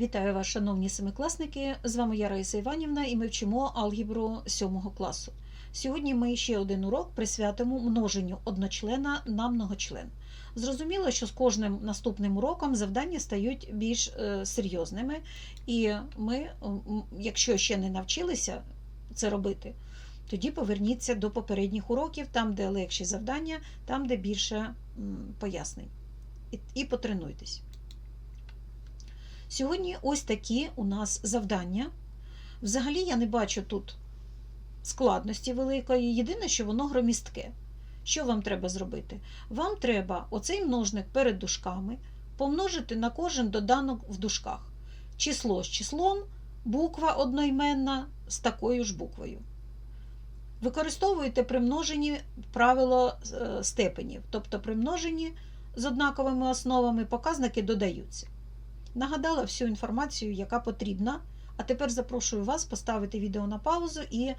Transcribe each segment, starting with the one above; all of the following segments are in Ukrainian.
Вітаю вас, шановні семикласники! З вами я Раїса Іванівна і ми вчимо алгебру 7 класу. Сьогодні ми ще один урок присвятимо множенню одночлена на многочлен. Зрозуміло, що з кожним наступним уроком завдання стають більш е, серйозними, і ми, якщо ще не навчилися це робити, тоді поверніться до попередніх уроків, там, де легші завдання, там, де більше пояснень. І потренуйтесь. Сьогодні ось такі у нас завдання. Взагалі я не бачу тут складності великої. Єдине, що воно громістке. Що вам треба зробити? Вам треба оцей множник перед дужками помножити на кожен доданок в дужках. Число з числом, буква одноіменна з такою ж буквою. Використовуєте при множенні правило е, степенів, тобто при множенні з однаковими основами показники додаються. Нагадала всю інформацію, яка потрібна. А тепер запрошую вас поставити відео на паузу і е,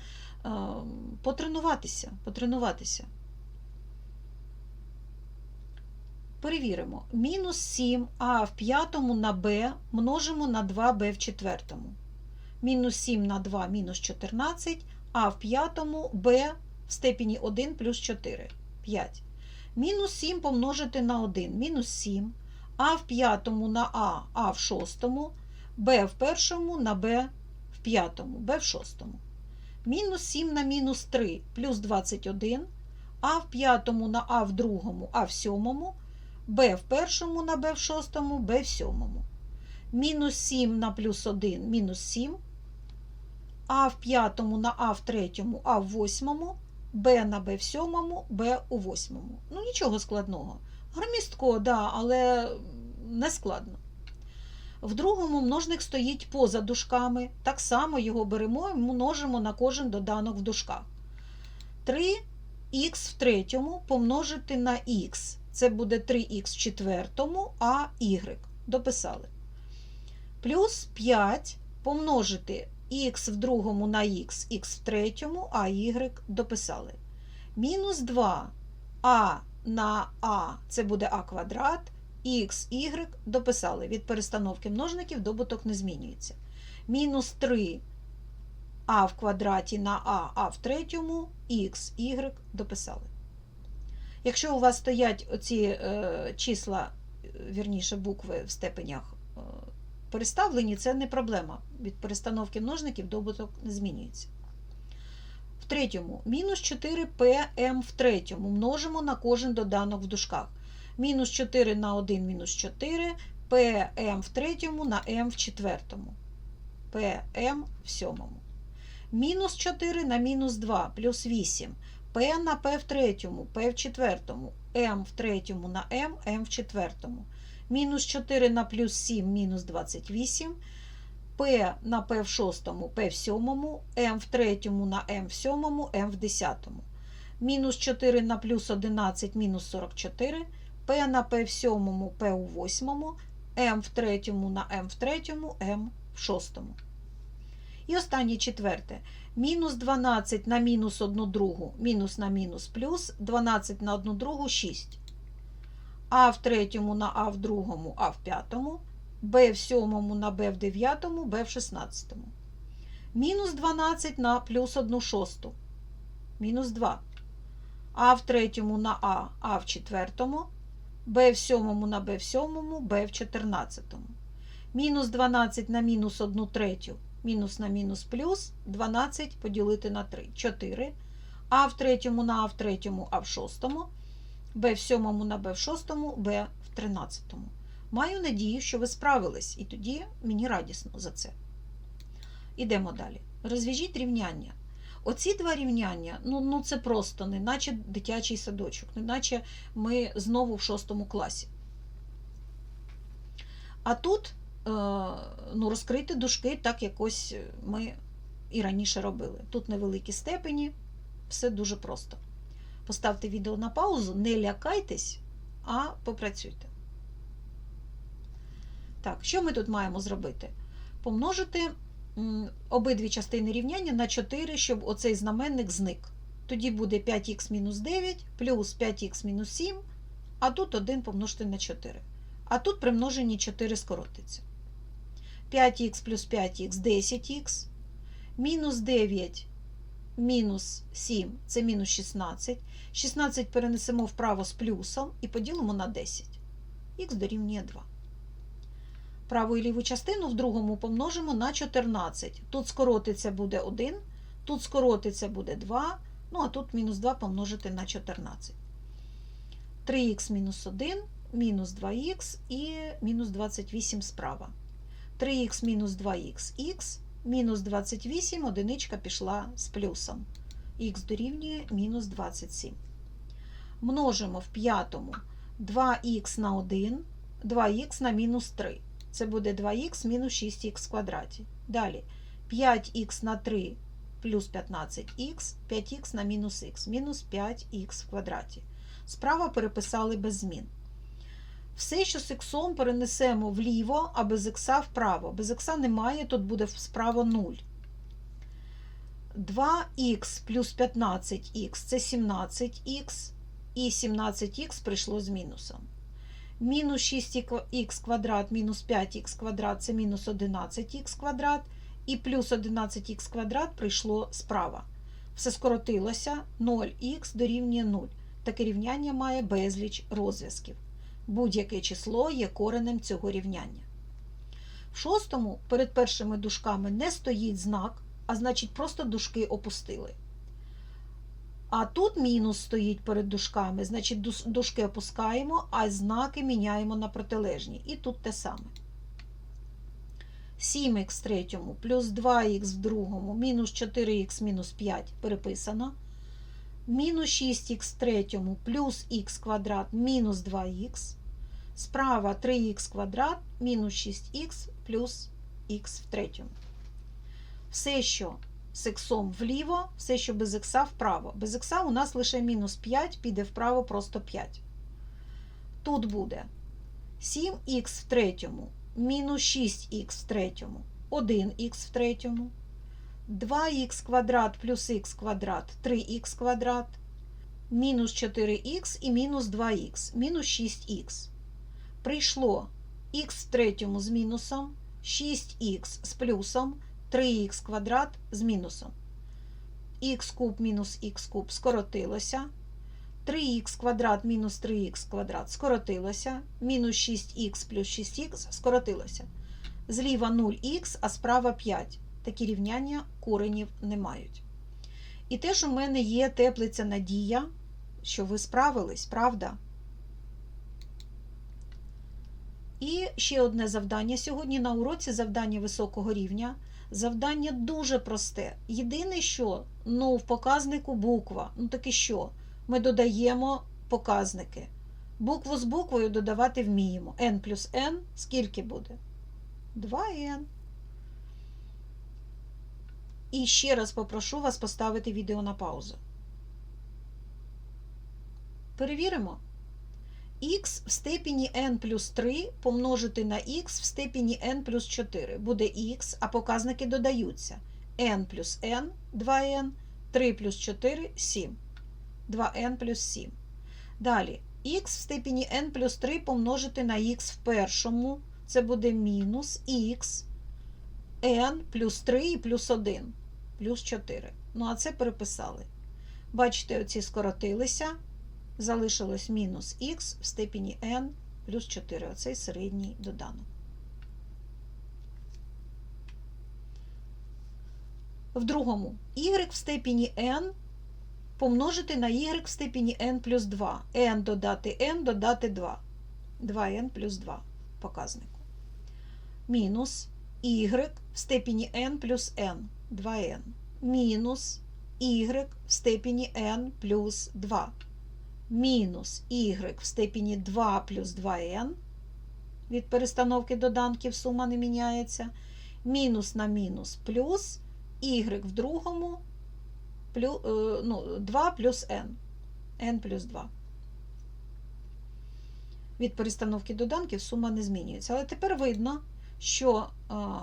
потренуватися. потренуватися. Перевіримо. Мінус 7 а в п'ятому на b множимо на 2b в четвертому. Мінус 7 на 2 мінус 14, а в п'ятому b в степені 1 плюс 4. 5. Мінус 7 помножити на 1. Мінус 7. А в п'ятому на А, А в шостому, Б в першому на Б в п'ятому, Б в шостому. Мінус 7 на мінус 3 плюс 21, А в п'ятому на А в другому, А в сьомому, Б в першому на Б в шостому, Б в сьомому. Мінус 7 на плюс 1 мінус 7, А в п'ятому на А в третьому, А в восьмому, Б на Б в сьомому, Б у восьмому. Ну нічого складного. Громістко, да, але не складно. В другому множник стоїть поза дужками. Так само його беремо і множимо на кожен доданок в дужках. 3х в третьому помножити на х. Це буде 3х в четвертому, а y. Дописали. Плюс 5 помножити х в другому на х, х в третьому, а y дописали. Мінус 2 а на а це буде а квадрат, х, y дописали. Від перестановки множників добуток не змінюється. Мінус 3 а в квадраті на а, а в третьому, х, y дописали. Якщо у вас стоять оці е, числа, вірніше, букви в степенях е, переставлені, це не проблема. Від перестановки множників добуток не змінюється. В третьому мінус 4pm в третьому множимо на кожен доданок в дужках. Мінус 4 на 1 мінус 4, pm в третьому на m в четвертому. pm в сьомому. Мінус 4 на мінус 2 плюс 8. p на p в третьому, p в четвертому, m в третьому на m, m в четвертому. Мінус 4 на плюс 7 мінус 28. P на P в шостому, P в сьомому, M в третьому на M в сьомому, M в десятому. Мінус 4 на плюс 11 мінус 44, P на P в сьомому, P у восьмому, M в третьому на M в третьому, M в шостому. І останнє четверте. Мінус 12 на мінус 1 другу, мінус на мінус плюс, 12 на 1 другу 6. А в третьому на А в другому, А в п'ятому. Б в сьомому на Б в дев'ятому, Б в шістнадцятому. Мінус 12 на плюс 1 шосту. Мінус 2. А в третьому на А, А в четвертому. Б в сьомому на Б в сьомому, Б в чотирнадцятому. Мінус 12 на мінус 1 третю. Мінус на мінус плюс 12 поділити на 3. 4. А в третьому на А в третьому, А в шостому. Б в сьомому на Б в шостому, Б в тринадцятому. Маю надію, що ви справились, і тоді мені радісно за це. Ідемо далі. Розв'яжіть рівняння. Оці два рівняння, ну, ну це просто, не наче дитячий садочок, не наче ми знову в шостому класі. А тут е, ну, розкрити дужки так якось ми і раніше робили. Тут невеликі степені, все дуже просто. Поставте відео на паузу, не лякайтесь, а попрацюйте. Так, що ми тут маємо зробити? Помножити обидві частини рівняння на 4, щоб оцей знаменник зник. Тоді буде 5х мінус 9 плюс 5х мінус 7, а тут 1 помножити на 4. А тут при множенні 4 скоротиться. 5х плюс 5х 10х, мінус 9 мінус 7 це мінус 16. 16 перенесемо вправо з плюсом і поділимо на 10. Х дорівнює 2. Праву і ліву частину в другому помножимо на 14. Тут скоротиться буде 1, тут скоротиться буде 2, ну а тут мінус 2 помножити на 14. 3х мінус 1, мінус 2х і мінус 28 справа. 3х мінус 2х х, мінус 28, одиничка пішла з плюсом. Х дорівнює мінус 27. Множимо в п'ятому 2х на 1, 2х на мінус 3. Це буде 2х мінус 6х в квадраті. Далі 5х на 3 плюс 15х, 5х на мінус х, мінус 5х в квадраті. Справа переписали без змін. Все, що з х перенесемо вліво, а без х вправо. Без х немає, тут буде справа 0. 2х плюс 15х це 17х, і 17х прийшло з мінусом. Мінус 6х квадрат мінус 5х квадрат це мінус 11х квадрат, і плюс 11х квадрат прийшло справа. Все скоротилося, 0х дорівнює 0. Таке рівняння має безліч розв'язків. Будь-яке число є коренем цього рівняння. В шостому перед першими дужками не стоїть знак, а значить, просто дужки опустили. А тут мінус стоїть перед дужками, значить, дужки опускаємо, а знаки міняємо на протилежні. І тут те саме. 7х в третьому плюс 2х в другому, мінус 4х мінус 5 переписано. Мінус 6х в третьому плюс х квадрат мінус 2х. Справа 3х квадрат мінус 6х плюс х в третьому. Все, що з х вліво, все, що без х вправо. Без х у нас лише мінус 5, піде вправо просто 5. Тут буде 7х в третьому, мінус 6х в третьому, 1х в третьому, 2х квадрат плюс х квадрат 3х квадрат, мінус 4х і мінус 2х, мінус 6х. Прийшло х в третьому з мінусом, 6х з плюсом, 3х квадрат з мінусом. х куб мінус х куб скоротилося. 3х квадрат мінус 3х квадрат скоротилося. Мінус 6х плюс 6х скоротилося. Зліва 0х, а справа 5. Такі рівняння коренів не мають. І теж у мене є теплиця надія, що ви справились, правда? І ще одне завдання сьогодні на уроці завдання високого рівня. Завдання дуже просте. Єдине, що ну, в показнику буква. Ну таки що? Ми додаємо показники. Букву з буквою додавати вміємо. n плюс n скільки буде? 2n. І ще раз попрошу вас поставити відео на паузу. Перевіримо. Х в степені n плюс 3 помножити на х в степені n плюс 4. Буде х, а показники додаються. n плюс n 2n, 3 плюс 4 7. 2n плюс 7. Далі х в степені n плюс 3 помножити на х в першому. Це буде мінус х n плюс 3 і плюс 1, плюс 4. Ну, а це переписали. Бачите, оці скоротилися. Залишилось мінус х в степені n плюс 4. Оцей середній доданок. В другому y в степені n помножити на y в степені n плюс 2. n додати n додати 2. 2n плюс 2 показнику. Мінус y в степені n плюс n 2n. Мінус y в степені n плюс 2 мінус y в степені 2 плюс 2n. Від перестановки доданків сума не міняється. Мінус на мінус плюс y в другому плюс, ну, 2 плюс n. n плюс 2. Від перестановки доданків сума не змінюється. Але тепер видно, що а,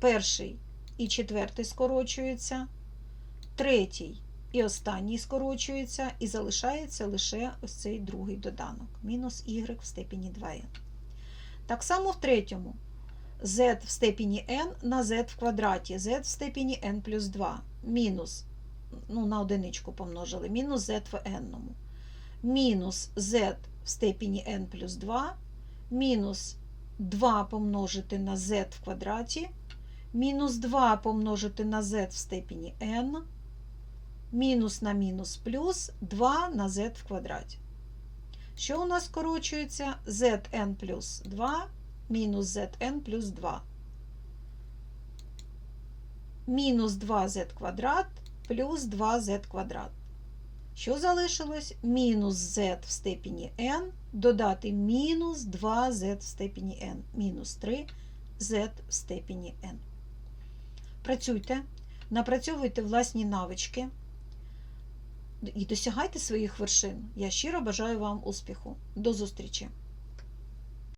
перший і четвертий скорочуються, третій і останній скорочується, і залишається лише ось цей другий доданок. Мінус y в степені 2n. Так само в третьому. z в степені n на z в квадраті, z в степені n плюс 2, мінус, ну, на одиничку помножили, мінус z в n. Мінус z в степені n плюс 2, мінус 2 помножити на z в квадраті, мінус 2 помножити на z в степені n, мінус на мінус плюс 2 на z в квадраті. Що у нас скорочується? zn плюс 2 мінус zn плюс 2. Мінус 2z квадрат плюс 2z квадрат. Що залишилось? Мінус z в степені n додати мінус 2z в степені n. Мінус 3z в степені n. Працюйте, напрацьовуйте власні навички і досягайте своїх вершин. Я щиро бажаю вам успіху. До зустрічі!